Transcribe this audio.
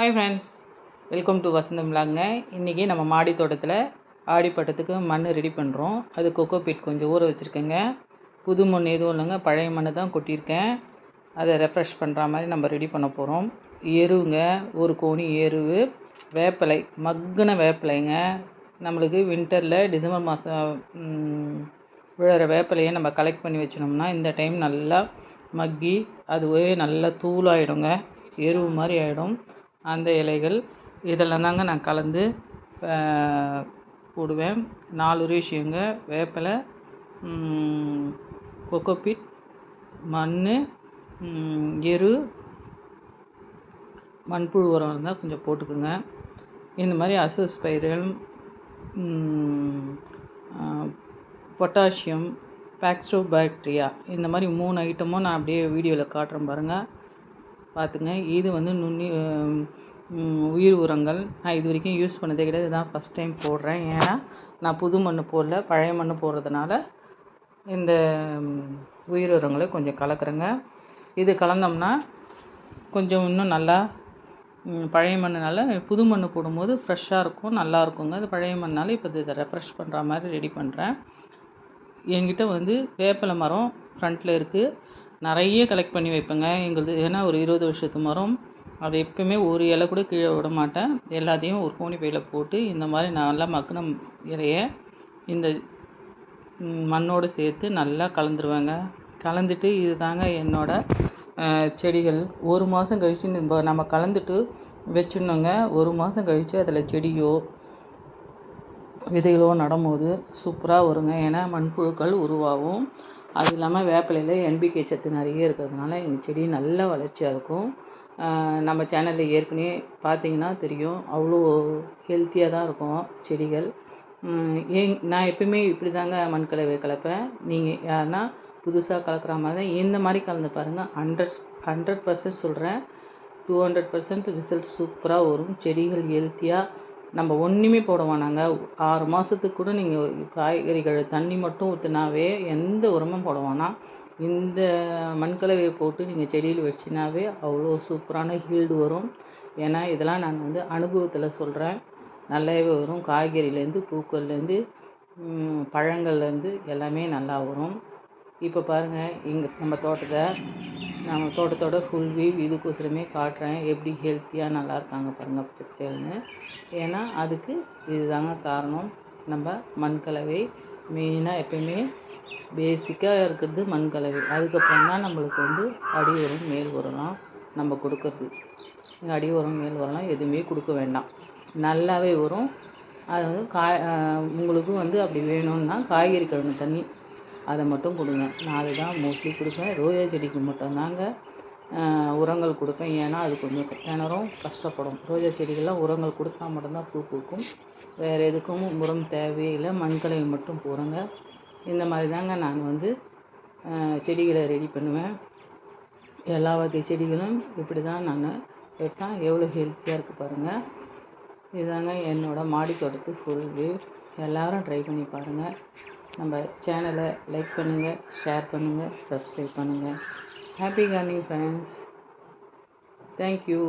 Hi friends welcome to Vasantham விலாங்க இன்றைக்கி நம்ம மாடி தோட்டத்தில் ஆடிப்பட்டத்துக்கு மண் ரெடி பண்ணுறோம் அது கொக்கோ பீட் கொஞ்சம் ஊற வச்சுருக்கேங்க. புது மண் எதுவும் இல்லைங்க பழைய மண் தான் கொட்டியிருக்கேன். அதை ரெஃப்ரெஷ் பண்ணுற மாதிரி நம்ம ரெடி பண்ண போகிறோம் எருவுங்க ஒரு கோணி எருவு வேப்பிலை மக்குன வேப்பிலைங்க. நம்மளுக்கு வின்டரில் டிசம்பர் மாதம் விழுற வேப்பிலையை நம்ம கலெக்ட் பண்ணி வச்சினோம்னா இந்த டைம் நல்லா மக்கி அதுவே நல்லா தூளாகிடுங்க எருவு மாதிரி ஆகிடும் அந்த இலைகள் இதெல்லாம் தாங்க நான் கலந்து போடுவேன். நாலு ரேஷியோங்க வேப்பிலை கொக்கோபிட் மண் எரு மண்புழு உரம் இருந்தால் கொஞ்சம் போட்டுக்குங்க. இந்த மாதிரி அசஸ் பயிர்கள் பொட்டாசியம் பாக்டீரியா இந்த மாதிரி மூணு ஐட்டமும் நான் அப்படியே வீடியோவில் காட்டுறேன் பாருங்கள் பார்த்துங்க இது வந்து நுண்ணி உயிர் உரங்கள். நான் இது வரைக்கும் யூஸ் பண்ணதே கிடையாது. இதுதான் ஃபஸ்ட் டைம் போடுறேன். ஏன்னா நான் புது மண் போடல. பழைய மண் போடுறதுனால இந்த உயிர் உரங்களை கொஞ்சம் கலக்குறேங்க. இது கலந்தோம்னா கொஞ்சம் இன்னும் நல்லா பழைய மண்ணுனால புது மண் போடும்போது ஃப்ரெஷ்ஷாக இருக்கும் நல்லா இருக்குங்க. அது பழைய மண்ணால் இப்போ இதை ரெஃப்ரெஷ் பண்ணுற மாதிரி ரெடி பண்ணுறேன் என்கிட்ட வந்து வேப்பிலை மரம் ஃப்ரண்ட்டில் இருக்குது நிறைய கலெக்ட் பண்ணி வைப்பேங்க. எங்களுது ஏன்னா ஒரு இருபது வருஷத்து மரம் அது எப்போயுமே ஒரு இலை கூட கீழே விட மாட்டேன். எல்லாத்தையும் ஒரு கோணி பையில் போட்டு இந்த மாதிரி நல்லா மக்கின இலைய இந்த மண்ணோடு சேர்த்து நல்லா கலந்துருவேங்க. கலந்துட்டு இது தாங்க என்னோடய செடிகள். ஒரு மாதம் கழித்து நம்ம கலந்துட்டு வச்சிடணுங்க. ஒரு மாதம் கழித்து அதில் செடியோ விதைகளோ நடும்போது சூப்பராக வருங்க. ஏன்னா மண்புழுக்கள் உருவாகும். அது இல்லாமல் வேப்பிலையில் என்பிகே சத்து நிறைய இருக்கிறதுனால எங்கள் செடி நல்ல வளர்ச்சியாக இருக்கும். நம்ம சேனலில் ஏற்கனவே பார்த்தீங்கன்னா தெரியும். அவ்வளோ ஹெல்த்தியாக தான் இருக்கும் செடிகள். ஏன் நான் எப்பயுமே இப்படி தாங்க மண் கலவை கலப்பேன். நீங்கள் யாருன்னா புதுசாக கலக்கிற மாதிரி தான் இந்த மாதிரி கலந்து பாருங்கள் ஹண்ட்ரட் ஹண்ட்ரட் பர்சன்ட் சொல்கிறேன் டூ ஹண்ட்ரட் பர்சன்ட் ரிசல்ட் சூப்பராக வரும். செடிகள் ஹெல்த்தியாக நம்ம ஒன்றுமே போட வேணாங்க ஆறு மாதத்துக்கு கூட நீங்கள் காய்கறிகள் தண்ணி மட்டும் ஊற்றினாவே எந்த உரமும் போட வேணாம். இந்த மண்கலவையை போட்டு நீங்கள் செடியில் வச்சினாவே அவ்வளோ சூப்பரான ஹீல்டு வரும். ஏன்னா இதெல்லாம் நான் வந்து அனுபவத்தில் சொல்கிறேன் நல்லாவே வரும். காய்கறிலேருந்து பூக்கள்லேருந்து பழங்கள்லேருந்து எல்லாமே நல்லா வரும். இப்போ பாருங்கள் இங்கே நம்ம தோட்டத்தை நம்ம தோட்டத்தோட ஃபுல் வியூ இதுக்கோசரமே காட்டுறேன். எப்படி ஹெல்த்தியாக நல்லா இருக்காங்க பாருங்கள் பச்சைன்னு ஏன்னா அதுக்கு இதுதாங்க காரணம். நம்ம மண்கலவை மெயினாக எப்பயுமே பேசிக்காக இருக்கிறது மண்கலவை. அதுக்கப்புறம் தான் நம்மளுக்கு வந்து அடி உரம் மேல் உரம்லாம் நம்ம கொடுக்கறது. அடி உரம் மேல் உரம்லாம் எதுவுமே கொடுக்க வேண்டாம். நல்லாவே வரும் அது வந்து காய் உங்களுக்கு வந்து அப்படி வேணும்னா காய்கறி கழுவின தண்ணி அதை மட்டும் கொடுங்க. நான் அது தான் மோஸ்ட்லி கொடுப்பேன். ரோஜா செடிக்கு மட்டும்தாங்க உரங்கள் கொடுப்பேன். ஏன்னா அது கொஞ்சம் கிணறும் கஷ்டப்படும். ரோஜா செடிகள்லாம் உரங்கள் கொடுத்தா மட்டும்தான் பூ பூக்கும். வேறு எதுக்கும் உரம் தேவையில்லை. மண்கலவை மட்டும் போடுங்க. இந்த மாதிரி தாங்க நான் வந்து செடிகளை ரெடி பண்ணுவேன். எல்லா வகை செடிகளும் இப்படி தான் நான் வைப்பேன் எவ்வளோ ஹெல்த்தியாக இருக்குது பாருங்கள் இதுதாங்க என்னோடய மாடி தோட்டத்து ஃபுல் வியூ எல்லோரும் ட்ரை பண்ணி பாருங்கள் நம்ம சேனலை லைக் பண்ணுங்கள் ஷேர் பண்ணுங்கள் சப்ஸ்கிரைப் பண்ணுங்கள் ஹாப்பி கார்னிங் ஃப்ரெண்ட்ஸ் தேங்க்யூ